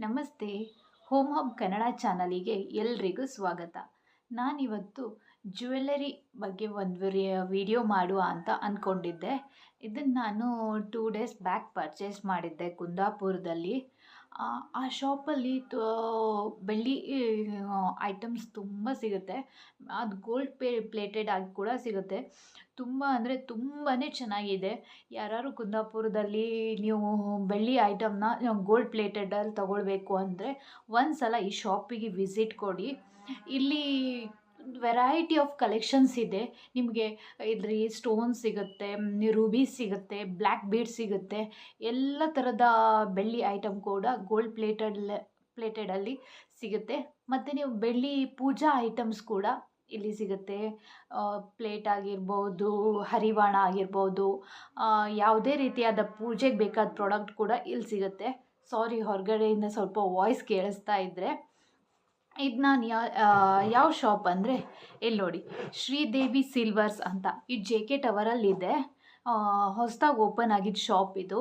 ನಮಸ್ತೆ. Home hub Kannada ಚಾನಲಿಗೆ ಎಲ್ರಿಗೂ ಸ್ವಾಗತ. ನಾನಿವತ್ತು ಜ್ಯುವೆಲ್ಲರಿ ಬಗ್ಗೆ ಒಂದು ವಿಡಿಯೋ ಮಾಡುವ ಅಂತ ಅಂದ್ಕೊಂಡಿದ್ದೆ ಇದನ್ನು ನಾನು ಟೂ ಡೇಸ್ ಬ್ಯಾಕ್ ಪರ್ಚೇಸ್ ಮಾಡಿದ್ದೆ ಕುಂದಾಪುರದಲ್ಲಿ. ಆ, ಶಾಪಲ್ಲಿ ಬೆಳ್ಳಿ ಐಟಮ್ಸ್ ತುಂಬ ಸಿಗುತ್ತೆ. ಅದು ಗೋಲ್ಡ್ ಪೇ ಪ್ಲೇಟೆಡ್ ಆಗಿ ಕೂಡ ಸಿಗುತ್ತೆ. ತುಂಬ ಅಂದರೆ ತುಂಬಾ ಚೆನ್ನಾಗಿದೆ. ಯಾರಾದ್ರು ಕುಂದಾಪುರದಲ್ಲಿ ನೀವು ಬೆಳ್ಳಿ ಐಟಮ್ನ ಗೋಲ್ಡ್ ಪ್ಲೇಟೆಡಲ್ಲಿ ತೊಗೊಳ್ಬೇಕು ಅಂದರೆ ಒಂದು ಸಲ ಈ ಶಾಪಿಗೆ ವಿಸಿಟ್ ಕೊಡಿ. ಇಲ್ಲಿ ವೆರೈಟಿ ಆಫ್ ಕಲೆಕ್ಷನ್ಸ್ ಇದೆ. ನಿಮಗೆ ಇದ್ರಿ ಸ್ಟೋನ್ ಸಿಗುತ್ತೆ ರೂಬಿ ಸಿಗುತ್ತೆ ಬ್ಲ್ಯಾಕ್ ಬೀಡ್ ಸಿಗುತ್ತೆ. ಎಲ್ಲ ಥರದ ಬೆಳ್ಳಿ ಐಟಮ್ ಕೂಡ ಗೋಲ್ಡ್ ಪ್ಲೇಟೆಡ್ ಪ್ಲೇಟೆಡಲ್ಲಿ ಸಿಗುತ್ತೆ. ಮತ್ತು ನೀವು ಬೆಳ್ಳಿ ಪೂಜಾ ಐಟಮ್ಸ್ ಕೂಡ ಇಲ್ಲಿ ಸಿಗುತ್ತೆ. ಪ್ಲೇಟ್ ಆಗಿರ್ಬೋದು, ಹರಿವಾಣ ಆಗಿರ್ಬೋದು ಯಾವುದೇ ರೀತಿಯಾದ ಪೂಜೆಗೆ ಬೇಕಾದ ಪ್ರಾಡಕ್ಟ್ ಕೂಡ ಇಲ್ಲಿ ಸಿಗುತ್ತೆ. ಸಾರಿ, ಹೊರಗಡೆಯಿಂದ ಸ್ವಲ್ಪ ವಾಯ್ಸ್ ಕೇಳಿಸ್ತಾ ಇದ್ದರೆ ಇದು ನಾನು ಯಾವ ಶಾಪ್ ಅಂದರೆ? ಇಲ್ಲಿ ನೋಡಿ. ಶ್ರೀದೇವಿ ಸಿಲ್ವರ್ಸ್ ಅಂತ. ಇದು ಜೆ ಕೆ ಟವರಲ್ಲಿದೆ ಹೊಸದಾಗಿ ಓಪನ್ ಆಗಿದ್ದ ಶಾಪ್ ಇದು.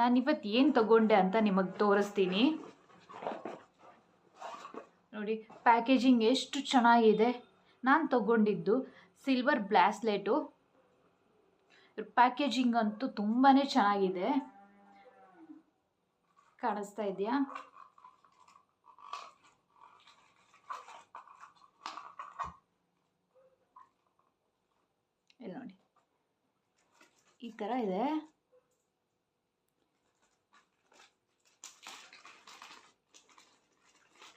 ನಾನಿವತ್ತು ಏನು ತಗೊಂಡೆ ಅಂತ ನಿಮಗೆ ತೋರಿಸ್ತೀನಿ. ನೋಡಿ ಪ್ಯಾಕೇಜಿಂಗ್ ಎಷ್ಟು ಚೆನ್ನಾಗಿದೆ. ನಾನು ತಗೊಂಡಿದ್ದು ಸಿಲ್ವರ್ ಬ್ಲಾಸ್ಲೆಟು ಪ್ಯಾಕೇಜಿಂಗ್ ಅಂತೂ ತುಂಬಾ ಚೆನ್ನಾಗಿದೆ. ಕಾಣಿಸ್ತಾ ಇದೆಯಾ ಇಲ್ಲಿ ನೋಡಿ ಈ ಥರ ಇದೆ.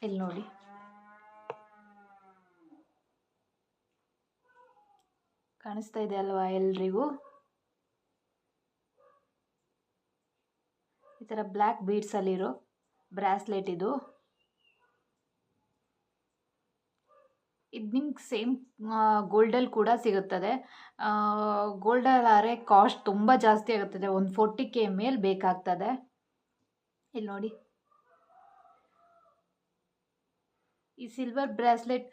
ಇಲ್ಲಿ ನೋಡಿ. ಕಾಣಿಸ್ತಾ ಇದೆ ಅಲ್ವಾ ಎಲ್ರಿಗೂ? ಈ ಥರ ಬ್ಲ್ಯಾಕ್ ಬೀಡ್ಸಲ್ಲಿರೋ ಬ್ರಾಸ್ಲೆಟ್ ಇದು. ಇದು ನಿಮ್ಗೆ ಸೇಮ್ ಗೋಲ್ಡಲ್ಲಿ ಕೂಡ ಸಿಗುತ್ತದೆ. ಗೋಲ್ಡಲ್ಲಾದರೆ ಕಾಸ್ಟ್ ತುಂಬ ಜಾಸ್ತಿ ಆಗುತ್ತದೆ. ಒಂದು ಫೋರ್ಟಿ ಕೆ ಮೇಲೆ ಬೇಕಾಗ್ತದೆ. ಇಲ್ಲಿ ನೋಡಿ. ಈ ಸಿಲ್ವರ್ ಬ್ರಾಸ್ಲೆಟ್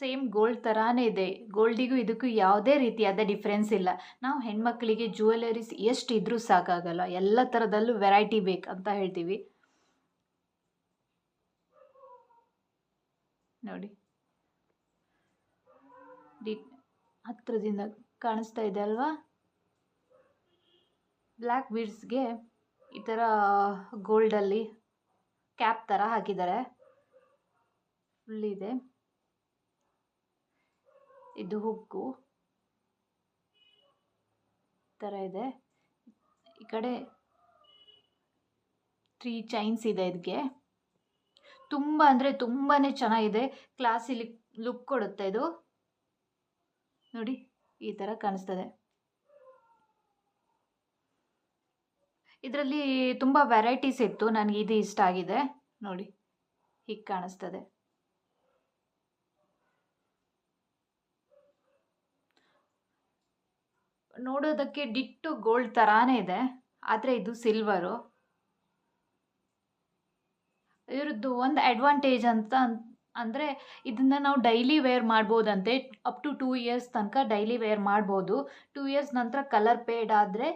ಸೇಮ್ ಗೋಲ್ಡ್ ಥರಾನೇ ಇದೆ. ಗೋಲ್ಡಿಗೂ ಇದಕ್ಕೂ ಯಾವುದೇ ರೀತಿಯಾದ ಡಿಫ್ರೆನ್ಸ್ ಇಲ್ಲ. ನಾವು ಹೆಣ್ಮಕ್ಳಿಗೆ ಎಷ್ಟು ಇದ್ದರೂ ಸಾಕಾಗಲ್ಲ. ಎಲ್ಲ ಥರದಲ್ಲೂ ವೆರೈಟಿ ಬೇಕಂತ ಹೇಳ್ತೀವಿ. ನೋಡಿ. ಡಿ, ಹತ್ರದಿಂದ ಕಾಣಿಸ್ತಾ ಇದೆ ಅಲ್ವಾ? ಬ್ಲ್ಯಾಕ್ ಬೀಡ್ಸ್ಗೆ ಈ ಥರ ಗೋಲ್ಡಲ್ಲಿ ಕ್ಯಾಪ್ ಥರ ಹಾಕಿದ್ದಾರೆ. ಫುಲ್ಲಿದೆ ಇದೆ. ಹುಕ್ಕು ಥರ ಇದೆ. ಈ ಕಡೆ ತ್ರೀ ಚೈನ್ಸ್ ಇದೆ ಇದಕ್ಕೆ ತುಂಬ ಅಂದರೆ ತುಂಬಾ ಚೆನ್ನಾಗಿದೆ. ಕ್ಲಾಸಿ ಲಿಕ್, ಲುಕ್ ಕೊಡುತ್ತೆ ಇದು. ನೋಡಿ, ಈ ಥರ ಕಾಣಿಸ್ತದೆ. ಇದರಲ್ಲಿ ತುಂಬ ವೆರೈಟೀಸ್ ಇತ್ತು. ನನಗೆ ಇದು ಇಷ್ಟ ಆಗಿದೆ. ನೋಡಿ, ಹೀಗೆ ಕಾಣಿಸ್ತದೆ. ನೋಡೋದಕ್ಕೆ ಡಿಟ್ಟು ಗೋಲ್ಡ್ ಥರಾನೇ ಇದೆ. ಆದರೆ ಇದು ಸಿಲ್ವರು. ಇದ್ರದ್ದು ಒಂದು ಅಡ್ವಾಂಟೇಜ್ ಅಂತ ಅಂದರೆ ಇದನ್ನು ನಾವು ಡೈಲಿ ವೇರ್ ಮಾಡ್ಬೋದಂತೆ. ಅಪ್ ಟು ಟೂ ಇಯರ್ಸ್ ತನಕ ಡೈಲಿ ವೇರ್ ಮಾಡ್ಬೋದು. ಟೂ ಇಯರ್ಸ್ ನಂತರ ಕಲರ್ ಪೇಡ್ ಆದರೆ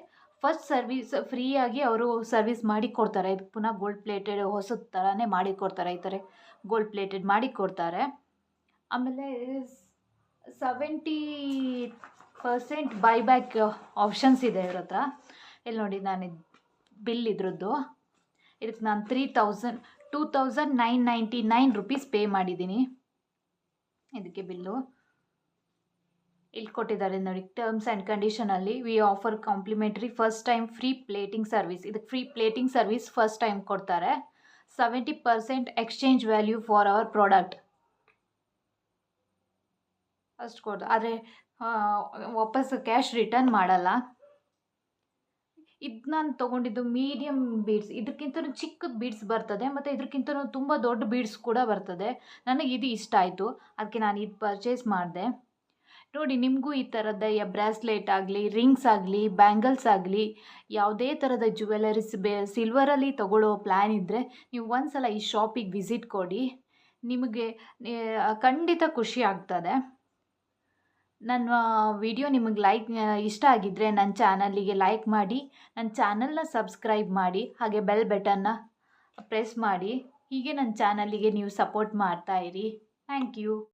ಫಸ್ಟ್ ಸರ್ವಿಸ್ ಫ್ರೀಯಾಗಿ ಅವರು ಸರ್ವಿಸ್ ಮಾಡಿ ಕೊಡ್ತಾರೆ. ಇದು ಪುನಃ ಗೋಲ್ಡ್ ಪ್ಲೇಟೆಡ್ ಹೊಸದ ಥರನೇ ಮಾಡಿ ಕೊಡ್ತಾರೆ ಈ ಥರ ಗೋಲ್ಡ್ ಪ್ಲೇಟೆಡ್ ಮಾಡಿ ಕೊಡ್ತಾರೆ. ಆಮೇಲೆ seventy percent buy back options ಇದೆ ಇವ್ರ ಹತ್ರ. ಇಲ್ಲಿ ನೋಡಿ ನಾನು ಬಿಲ್ ಇದ್ರದ್ದು. ಇದಕ್ಕೆ ನಾನು three thousand two thousand nine ninety nine rupees pay ಮಾಡಿದ್ದೀನಿ. ಇದಕ್ಕೆ ಬಿಲ್ಲು. ಇಲ್ಲಿ ಕೊಟ್ಟಿದ್ದಾರೆ ನೋಡಿ terms and ಕಂಡೀಷನಲ್ಲಿ we offer complimentary first time free plating service ಇದಕ್ಕೆ free plating service first time ಕೊಡ್ತಾರೆ. Seventy percent exchange value for our product ಅಷ್ಟು ಕೊಡ್ತಾರೆ ಆದರೆ ವಾಪಸ್ ಕ್ಯಾಶ್ ರಿಟರ್ನ್ ಮಾಡಲ್ಲ. ಇದು ನಾನು ತೊಗೊಂಡಿದ್ದು ಮೀಡಿಯಮ್ ಬೀಡ್ಸ್ ಇದಕ್ಕಿಂತ ಚಿಕ್ಕ ಬೀಡ್ಸ್ ಬರ್ತದೆ, ಮತ್ತು ಇದಕ್ಕಿಂತ ತುಂಬ ದೊಡ್ಡ ಬೀಡ್ಸ್ ಕೂಡ ಬರ್ತದೆ. ನನಗೆ ಇದು ಇಷ್ಟ ಆಯಿತು. ಅದಕ್ಕೆ ನಾನು ಇದು ಪರ್ಚೇಸ್ ಮಾಡಿದೆ. ನೋಡಿ, ನಿಮಗೂ ಈ ಥರದ ಬ್ರಾಸ್ಲೆಟ್ ಆಗಲಿ, ರಿಂಗ್ಸ್ ಆಗಲಿ, ಬ್ಯಾಂಗಲ್ಸ್ ಆಗಲಿ, ಯಾವುದೇ ಥರದ ಜ್ಯುವೆಲರೀಸ್ ಬೇ ಸಿಲ್ವರಲ್ಲಿ ತಗೊಳ್ಳೋ ಪ್ಲ್ಯಾನ್ ಇದ್ದರೆ ನೀವು ಒಂದು ಸಲ ಈ ಶಾಪಿಗೆ ವಿಸಿಟ್ ಕೊಡಿ. ನಿಮಗೆ ಖಂಡಿತ ಖುಷಿ ಆಗ್ತದೆ. ನನ್ನ ವಿಡಿಯೋ ನಿಮಗೆ ಲೈಕ್ ಇಷ್ಟ ಆಗಿದ್ದರೆ ನನ್ನ ಚಾನಲ್ಲಿಗೆ ಲೈಕ್ ಮಾಡಿ ನನ್ನ ಚಾನಲ್ನ ಸಬ್ಸ್ಕ್ರೈಬ್ ಮಾಡಿ, ಹಾಗೆ ಬೆಲ್ ಬಟನ್ನ ಪ್ರೆಸ್ ಮಾಡಿ, ಹೀಗೆ ನನ್ನ ಚಾನಲ್ಲಿಗೆ ನೀವು ಸಪೋರ್ಟ್ ಮಾಡ್ತಾಯಿರಿ ಥ್ಯಾಂಕ್ ಯು